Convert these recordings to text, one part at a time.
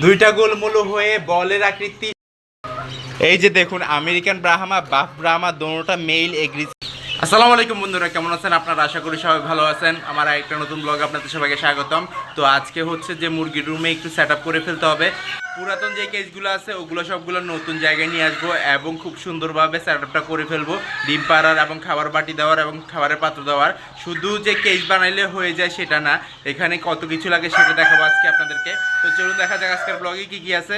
দুইটা গোলমূল হয়ে বলের আকৃতি। এই যে দেখুন, আমেরিকান ব্রাহ্মা, বাফ ব্রাহ্মা, দোনোটা মেইল এগ্রি আসসালামু আলাইকুম বন্ধুরা, কেমন আছেন? আপনারা আশা করি সবাই ভালো আছেন। আমার একটা নতুন ব্লগ আপনাদের সবাইকে স্বাগতম। তো আজকে হচ্ছে যে মুরগির রুমে একটু সেট করে ফেলতে হবে। পুরাতন যে কেসগুলো আছে, ওগুলো সবগুলো নতুন জায়গায় নিয়ে আসব এবং খুব সুন্দরভাবে সেট করে ফেলব। ডিম পাড়ার এবং খাবার বাটি দেওয়ার এবং খাবারের পাত্র দেওয়ার। শুধু যে কেস বানাইলে হয়ে যায় সেটা না। এখানে কত কিছু লাগে সেটা দেখাবো আজকে আপনাদেরকে। তো চলুন দেখা যাক আজকের ব্লগে কি কি আছে।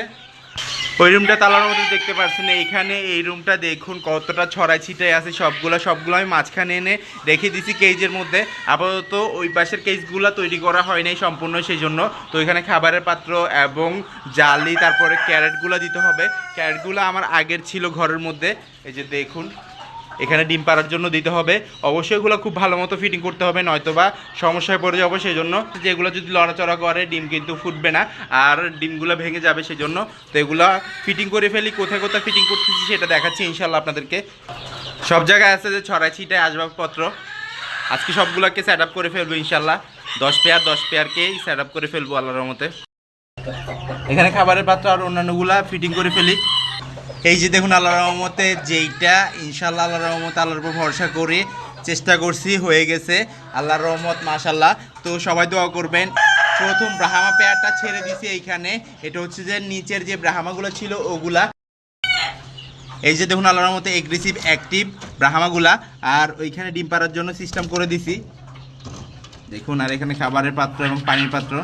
ওই রুমটা তালার মধ্যে দেখতে পাচ্ছেন এইখানে এই রুমটা দেখুন কতটা ছড়াই ছিটাই আছে, সবগুলো সবগুলো আমি মাঝখানে এনে রেখে দিছি কেজের মধ্যে। আপাতত ওই পাশের কেজগুলো তৈরি করা হয় নাই সম্পূর্ণ সেই জন্য তো এখানে খাবারের পাত্র এবং জালি, তারপরে ক্যারেটগুলো দিতে হবে। ক্যারেটগুলো আমার আগের ছিল ঘরের মধ্যে। এই যে দেখুন এখানে ডিম পাড়ার জন্য দিতে হবে। অবশ্যই এগুলো খুব ভালো মতো ফিটিং করতে হবে, নয়তোবা সমস্যায় পড়ে যাব সেই জন্য যে এগুলো যদি লড়াচড়া করে, ডিম কিন্তু ফুটবে না। আর ডিমগুলো ভেঙে যাবে সেই জন্য তো এগুলো ফিটিং করে ফেলি। কোথায় কোথায় ফিটিং করতেছি সেটা দেখাচ্ছি ইনশাল্লাহ আপনাদেরকে। সব জায়গায় আছে যে ছড়াই ছিটায় আসবাবপত্র। আজকে সবগুলোকে সেট আপ করে ফেলব ইনশাল্লাহ দশ পেয়ার দশ পেয়ারকেই সেট আপ করে ফেলব আল্লাহর মতে এখানে খাবারের পাত্র আর অন্যান্যগুলা ফিটিং করে ফেলি। এই যে দেখুন আল্লাহ রহমতে যেইটা ইনশাল্লাহ আল্লাহ রহমতে আল্লাহর উপর ভরসা করে চেষ্টা করছি, হয়ে গেছে। আল্লাহর রহমত মাশাল্লাহ তো সবাই দোয়া করবেন। প্রথম ব্রাহামা পেয়ারটা ছেড়ে দিছি এইখানে। এটা হচ্ছে যে নিচের যে ব্রাহামাগুলো ছিল, ওগুলা। এই যে দেখুন আল্লাহর মতো এগ্রেসিভ অ্যাক্টিভ ব্রাহামাগুলা। আর ওইখানে ডিম পাড়ার জন্য সিস্টেম করে দিছি। দেখুন, আর এখানে খাবারের পাত্র এবং পানির পাত্র।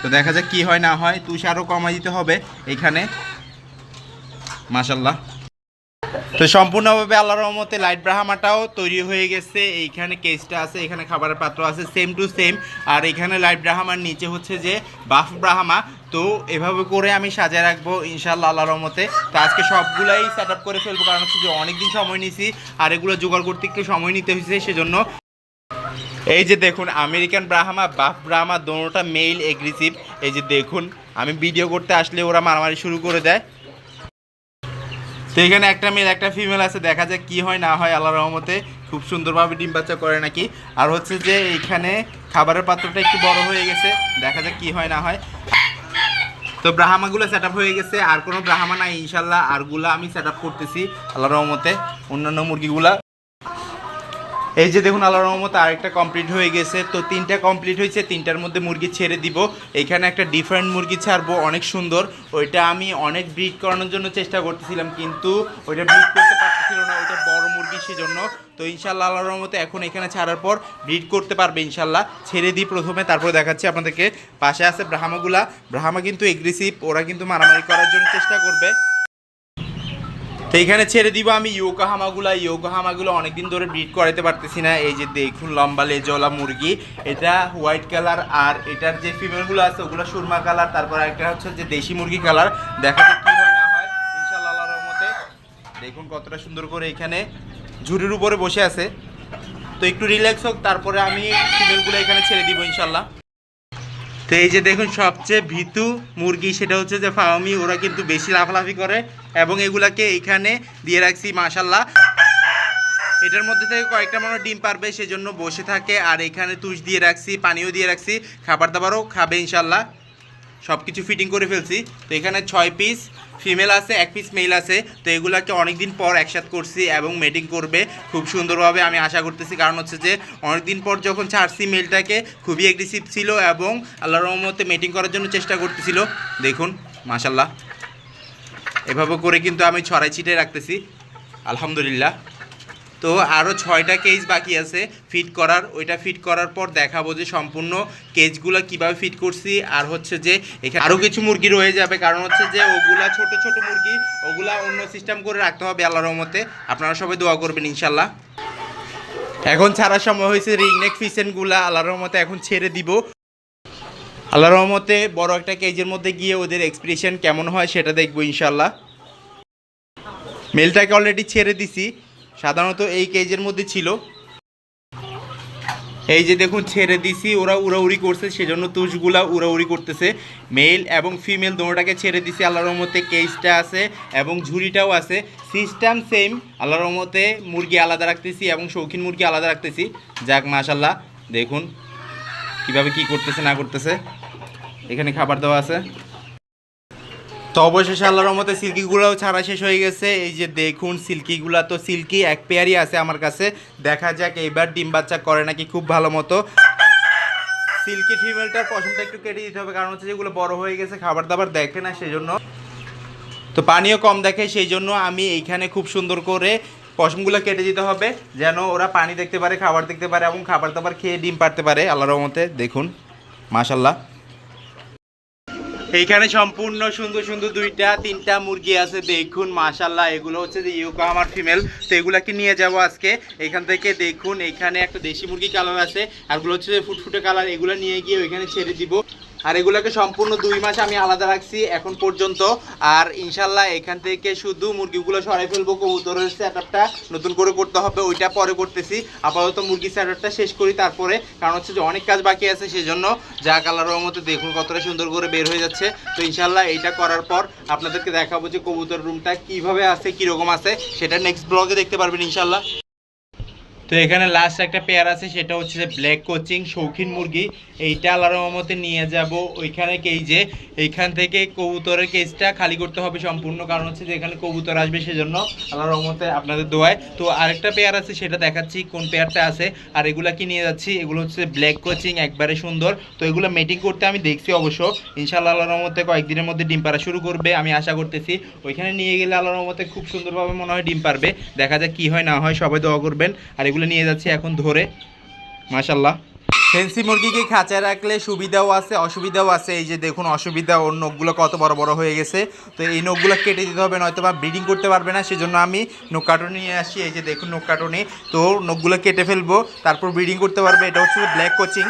তো দেখা যাক কি হয়, না হয়। তুষারও কমাই দিতে হবে এখানে মাশাল্লাহ তো সম্পূর্ণভাবে আল্লাহ রহমতে লাইট ব্রাহ্মাটাও তৈরি হয়ে গেছে। এইখানে কেসটা আছে, এখানে খাবারের পাত্র আছে সেম টু সেম আর এখানে লাইট ব্রাহ্মার নিচে হচ্ছে যে বাফ ব্রাহ্মা। তো এভাবে করে আমি সাজায় রাখব ইনশাল্লাহ আল্লাহ রহমতে। তো আজকে সবগুলাই সেট আপ করে ফেলব, কারণ হচ্ছে যে অনেকদিন সময় নিছি আর এগুলো জোগাড় করতে একটু সময় নিতে হয়েছে, সেজন্য। এই যে দেখুন, আমেরিকান ব্রাহ্মা, বাফ ব্রাহ্মা, দোনোটা মেইল এগ্রেসিভ এই যে দেখুন, আমি ভিডিও করতে আসলে ওরা মারামারি শুরু করে দেয়। তো এখানে একটা মেল একটা ফিমেল আছে, দেখা যায় কি হয়, না হয় আল্লাহ রহমতে খুব সুন্দরভাবে ডিম বাচ্চা করে নাকি। আর হচ্ছে যে এইখানে খাবারের পাত্রটা একটু বড় হয়ে গেছে, দেখা যাক কি হয়, না হয়। তো ব্রাহ্মাগুলো সেট হয়ে গেছে, আর কোনো ব্রাহ্মা নাই, ইনশাল্লাহ আরগুলা আমি সেট করতেছি আল্লাহ রহমতে। অন্যান্য মুরগিগুলা এই যে দেখুন আল্লাহ রহমত আরেকটা কমপ্লিট হয়ে গেছে। তো তিনটা কমপ্লিট হয়েছে, তিনটার মধ্যে মুরগি ছেড়ে দিব। এখানে একটা ডিফারেন্ট মুরগি ছাড়বো, অনেক সুন্দর। ওইটা আমি অনেক ব্রিড করানোর জন্য চেষ্টা করতেছিলাম, কিন্তু ওইটা ব্রিড করতে পারতেছিল না। ওইটা বড় মুরগি সেজন্য। তো ইনশাল্লাহ আল্লাহ রহমতে এখন এখানে ছাড়ার পর ব্রিড করতে পারবে ইনশাল্লাহ ছেড়ে দিই প্রথমে, তারপরে দেখাচ্ছি আপনাদেরকে। পাশে আছে ব্রাহ্মাগুলা। ব্রাহ্মা কিন্তু এগ্রেসিভ ওরা কিন্তু মারামারি করার জন্য চেষ্টা করবে। তো এখানে ছেড়ে দিব আমি ইয়োকাহামাগুলা। ইয়োকাহামাগুলো অনেকদিন ধরে ব্রিড করাতে পারতেছি না। এই যে দেখুন লম্বা লেজওয়ালা মুরগি। এটা হোয়াইট কালার আর এটার যে ফিমেলগুলো আছে, ওগুলো সুরমা কালার তারপর একটা হচ্ছে যে দেশি মুরগি কালার দেখা যাক কি হয়, না হয়। ইনশাল্লাহ রহমতে দেখুন কতটা সুন্দর করে এখানে ঝুড়ির উপরে বসে আছে। তো একটু রিল্যাক্স হোক, তারপরে আমি ফিমেলগুলো এখানে ছেড়ে দিব ইনশাল্লাহ তো এই যে দেখুন, সবচেয়ে ভীতু মুরগি সেটা হচ্ছে যে ফার্মি ওরা কিন্তু বেশি লাফালাফি করে এবং এগুলাকে এখানে দিয়ে রাখছি মাশাল্লাহ এটার মধ্যে থেকে কয়েকটা মানুষ ডিম পারবে, সেজন্য বসে থাকে। আর এখানে তুষ দিয়ে রাখছি, পানিও দিয়ে রাখছি, খাবার দাবারও খাবে ইনশাল্লাহ সব কিছু ফিটিং করে ফেলছি। তো এখানে ছয় পিস ফিমেল আছে, এক পিস মেল আছে। তো এগুলাকে অনেকদিন পর একসাথে করছি এবং মেটিং করবে খুব সুন্দরভাবে, আমি আশা করতেছি। কারণ হচ্ছে যে, অনেকদিন পর যখন ছাড়ছি মেলটাকে খুবই অ্যাগ্রেসিভ ছিল এবং আল্লাহ রহমতে মেটিং করার জন্য চেষ্টা করতেছিল। দেখুন মাশাল্লাহ এভাবে করে কিন্তু আমি ছড়াই ছিটে রাখতেছি। আলহামদুলিল্লাহ। তো আরও ছয়টা কেজ বাকি আছে ফিট করার, ওইটা ফিট করার পর দেখাবো যে সম্পূর্ণ কেজগুলো কীভাবে ফিট করছি। আর হচ্ছে যে এখানে আরও কিছু মুরগি রয়ে যাবে, কারণ হচ্ছে যে ওগুলা ছোট ছোট মুরগি, ওগুলা অন্য সিস্টেম করে রাখতে হবে আল্লাহর রহমতে। আপনারা সবাই দোয়া করবেন ইনশাল্লাহ এখন ছাড়ার সময় হয়েছে রিংনেক ফিসেনগুলা আল্লাহর রহমতে এখন ছেড়ে দিব। আল্লাহর রহমতে বড় একটা কেজের মধ্যে গিয়ে ওদের এক্সপ্রেশন কেমন হয় সেটা দেখব ইনশাল্লাহ মেলটাকে অলরেডি ছেড়ে দিছি। সাধারণত এই কেজের মধ্যে ছিল। এই যে দেখুন, ছেড়ে দিছি, ওরা উড়াউড়ি করছে, সেজন্য তুষগুলা উড়াউড়ি করতেছে। মেল এবং ফিমেল দোনোটাকে ছেড়ে দিছি, আল্লাহর রহমতে কেজটা আছে এবং ঝুড়িটাও আছে। সিস্টেম সেম আল্লাহর রহমতে মুরগি আলাদা রাখতেছি এবং শৌখিন মুরগি আলাদা রাখতেছি। যাক মাশাল্লাহ দেখুন কীভাবে কি করতেছে, না করতেছে। এখানে খাবার দেওয়া আছে। তো অবশেষে আল্লাহর রহমতে সিল্কিগুলোও ছাড়া শেষ হয়ে গেছে। এই যে দেখুন, সিল্কিগুলা তো সিল্কি, এক পেয়ারই আছে আমার কাছে। দেখা যাক, এইবার ডিম বাচ্চা করে নাকি খুব ভালো মতো। সিল্কি ফিমেলটার পশমটা একটু কেটে দিতে হবে, কারণ হচ্ছে যেগুলো বড় হয়ে গেছে খাবার দাবার দেখে না সেই জন্য তো পানিও কম দেখে সেই জন্য আমি এইখানে খুব সুন্দর করে পশমগুলো কেটে দিতে হবে, যেন ওরা পানি দেখতে পারে, খাবার দেখতে পারে এবং খাবার দাবার খেয়ে ডিম পারতে পারে। আল্লাহর রহমতে, দেখুন মাশাল্লাহ এইখানে সম্পূর্ণ সুন্দর সুন্দর দুইটা, তিনটা মুরগি আছে, দেখুন মাশাল্লাহ এগুলো হচ্ছে যে ইউকা আমার ফিমেল। তো এগুলাকে নিয়ে যাব আজকে। এখান থেকে দেখুন, এখানে একটা দেশি মুরগি কালার আছে, আরগুলো হচ্ছে ফুটফুটে কালার, এগুলো নিয়ে গিয়ে ওইখানে ছেড়ে দিব। আর এগুলোকে সম্পূর্ণ দুই মাস আমি আলাদা রাখছি এখন পর্যন্ত। আর ইনশাল্লাহ এখান থেকে শুধু মুরগিগুলো সরাই ফেলব, কবুতরের সেটআপটা নতুন করে করতে হবে, ওইটা পরে করতেছি। আপাতত মুরগি স্যাটারটা শেষ করি তারপরে, কারণ হচ্ছে যে অনেক কাজ বাকি আছে সেজন্য যা কালারের মতো দেখুন কতটা সুন্দর করে বের হয়ে যাচ্ছে। তো ইনশাল্লাহ এইটা করার পর আপনাদেরকে দেখাবো যে কবুতর রুমটা কীভাবে আছে, কীরকম আছে, সেটা নেক্সট ব্লগে দেখতে পারবেন ইনশাল্লাহ। তো এখানে লাস্ট একটা পেয়ার আছে, সেটা হচ্ছে যে ব্ল্যাক কোচিং শৌখিন মুরগি। এইটা আল্লাহর রহমতে নিয়ে যাব ওইখানে কেজে এইখান থেকে কবুতরের কেজটা খালি করতে হবে সম্পূর্ণ, কারণ হচ্ছে যে এখানে কবুতর আসবে সেজন্য আল্লাহর রহমতে আপনাদের দোয়ায়। তো আরেকটা পেয়ার আছে, সেটা দেখাচ্ছি কোন পেয়ারটা আছে। আর এগুলা কি নিয়ে যাচ্ছি? এগুলো হচ্ছে ব্ল্যাক কোচিং একবারে সুন্দর। তো এগুলো মিটিং করতে আমি দেখছি অবশ্য। ইনশাআল্লাহ আল্লাহর রহমতে কয়েকদিনের মধ্যে ডিম পাড়া শুরু করবে, আমি আশা করতেছি। ওইখানে নিয়ে গেলে আল্লাহর রহমতে খুব সুন্দরভাবে মনে হয় ডিম পারবে দেখা যাক কি হয়, না হয় সবাই দোয়া করবেন। আর এগুলো নিয়ে যাচ্ছি এখন ধরে। মাশাল্লাহ ফেন্সি মুরগিকে খাঁচায় রাখলে সুবিধাও আছে, অসুবিধাও আছে। এই যে দেখুন, অসুবিধা, ওর নখগুলো কত বড় বড় হয়ে গেছে। তো এই নখগুলো কেটে দিতে হবে নয়তো বা ব্রিডিং করতে পারবে না, সেজন্য আমি নখ কাটুনি নিয়ে আসি। এই যে দেখুন, নখ কাটুনি। তো নখগুলো কেটে ফেলব, তারপর ব্রিডিং করতে পারবে। এটা হচ্ছে ব্ল্যাক কোচিং।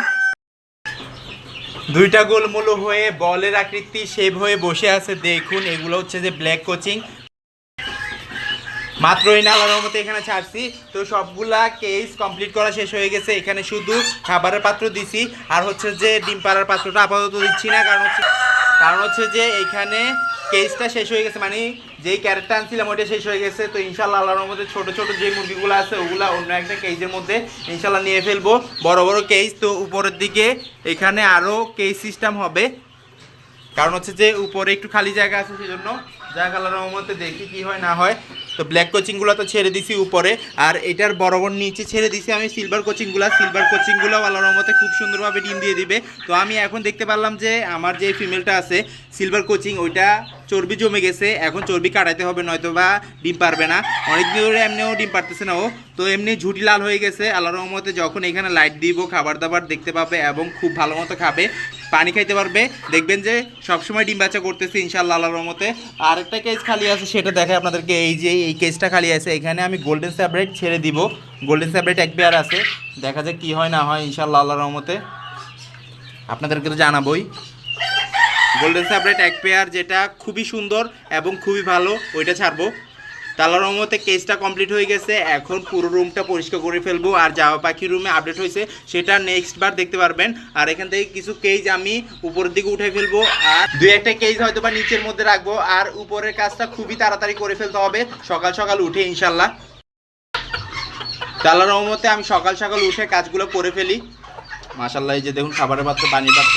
দুইটা গোলমূল হয়ে, বলের আকৃতি শেপ হয়ে বসে আছে। দেখুন, এগুলো হচ্ছে যে ব্ল্যাক কোচিং। মাত্র এই নালার মতো এখানে ছাড়ছি তো সবগুলা কেস কমপ্লিট করা শেষ হয়ে গেছে। এখানে শুধু খাবারের পাত্র দিছি। আর হচ্ছে যে ডিম পাড়ার পাত্রটা আপাতত দিচ্ছি না। কারণ হচ্ছে কারণ হচ্ছে যে এখানে কেসটা শেষ হয়ে গেছে। মানে যেই ক্যারেটটা আনছিলাম, ওইটা শেষ হয়ে গেছে। তো ইনশাল্লাহ আল্লাহর মধ্যে ছোট ছোট যে মুরগিগুলো আছে, ওগুলো অন্য একটা কেজের মধ্যে ইনশাল্লাহ নিয়ে ফেলব। বড় বড় কেস তো উপরের দিকে এখানে আরও কেস সিস্টেম হবে। কারণ হচ্ছে যে উপরে একটু খালি জায়গা আছে, সেজন্য যা কালার রহমতে দেখি কি হয়, না হয়। তো ব্ল্যাক কোচিংগুলো তো ছেড়ে দিছি উপরে। আর এটার বরাবর নিচে ছেড়ে দিছি আমি সিলভার কোচিংগুলো সিলভার কোচিংগুলো আল্লাহ রহমতে খুব সুন্দরভাবে ডিম দিয়ে দিবে। তো আমি এখন দেখতে পারলাম যে আমার যে ফিমেলটা আছে সিলভার কোচিং ওইটা চর্বি জমে গেছে। এখন চর্বি কাটাইতে হবে, নয়তো বা ডিম পারবে না। অনেক দিন ধরে এমনিও ডিম পারতেছে না ও। তো এমনি ঝুটি লাল হয়ে গেছে। আল্লাহ রহমতে যখন এখানে লাইট দিব খাবার দাবার দেখতে পাবে এবং খুব ভালো মতো খাবে। পানি খাইতে পারবে। দেখবেন যে সবসময় ডিম বাচ্চা করতেছে ইনশাল্লাহ আল্লাহর রহমতে। আর একটা কেস খালি আছে, সেটা দেখে আপনাদেরকে। এই যে এই কেসটা খালি আছে, এখানে আমি গোল্ডেন স্যাবরেট ছেড়ে দিব। গোল্ডেন স্যাবরেট এক পেয়ার আছে। দেখা যাক কি হয় না হয় ইনশাল্লাহ আল্লাহর রহমতে। আপনাদেরকে তো জানাবোই। গোল্ডেন স্যাবরেট এক পেয়ার যেটা খুবই সুন্দর এবং খুবই ভালো, ওইটা ছাড়বো। তালার রহমতে কেসটা কমপ্লিট হয়ে গেছে। এখন পুরো রুমটা পরিষ্কার করে ফেলব। আর জামা পাখি রুমে আপডেট হয়েছে, সেটা নেক্সট বার দেখতে পারবেন। আর এখান থেকে কিছু কেজ আমি উপরের দিকে উঠে ফেলব। আর দুই একটা কেজ হয়তো বা নিচের মধ্যে রাখব। আর উপরের কাজটা খুবই তাড়াতাড়ি করে ফেলতে হবে। সকাল সকাল উঠে ইনশাল্লাহ তালার রহমতে আমি সকাল সকাল উঠে কাজগুলো করে ফেলি। মাশাল্লাহ এই যে দেখুন, খাবারের পাত্র, পানির পাত্র।